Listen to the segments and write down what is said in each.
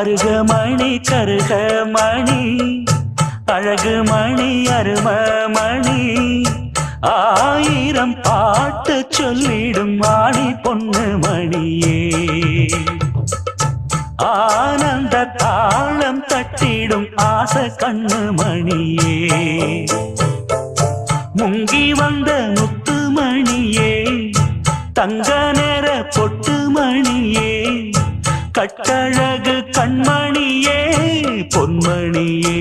அருக மணி கருக மணி. அழகு மணி அரும மணி. ஆயிரம் பாட்டு சொல்லிடும் மாணி பொண்ணு மணியே. ஆனந்த தாளம் தட்டிடும் ஆச கண்ணு மணியே. முங்கி வந்த முத்து மணியே. தங்க நேர பொட்டு மணியே. கட்டழகு கண்மணியே பொன்மணியே.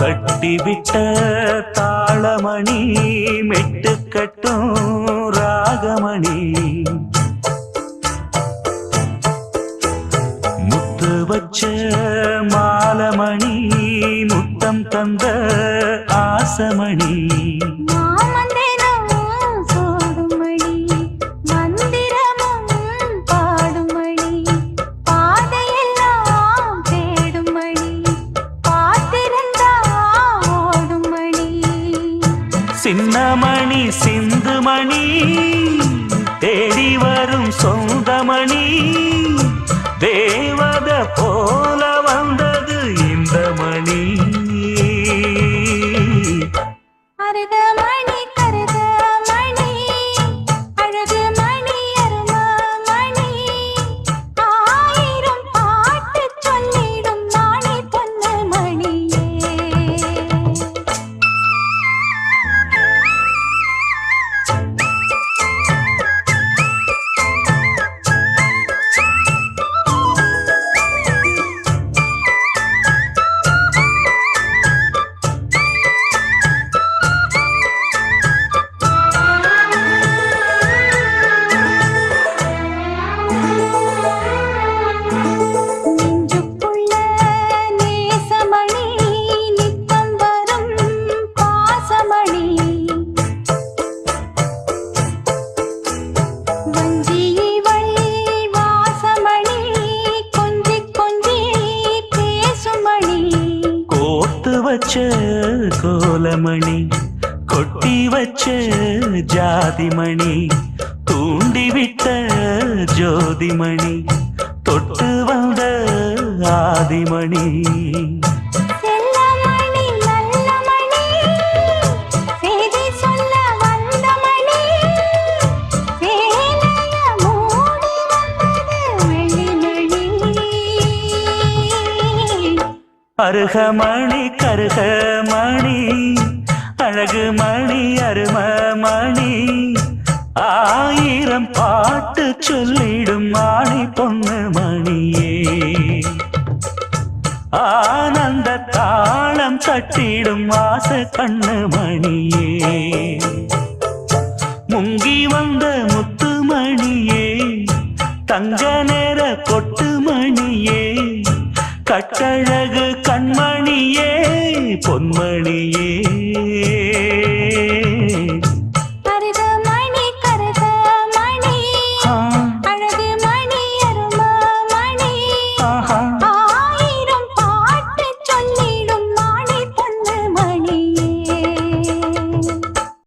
கட்டிவிட்ட தாளமணி மெட்டு கட்டும் ராகமணி. முத்து வச்ச மாலமணி முத்தம் தந்த ஆசமணி. மாமந்திரம் சின்னமணி சிந்துமணி தேடி வரும் சொந்தமணி தேவத போல வச்ச கோலமணி கொட்டி வச்ச ஜாதிமணி தூண்டிவிட்ட ஜோதிமணி தொட்டு வந்த ஆதிமணி. அருகமணி கருகமணி அழகு மணி அரும மணி. ஆயிரம் பாட்டு சொல்லிடும் மாணி பொண்ணு மணியே. ஆனந்த தாளம் தட்டிடும் ஆச கண்ணு மணியே. முங்கி வந்த முத்து மணியே கட்டழகு கண்மணியே பொன்மணியே.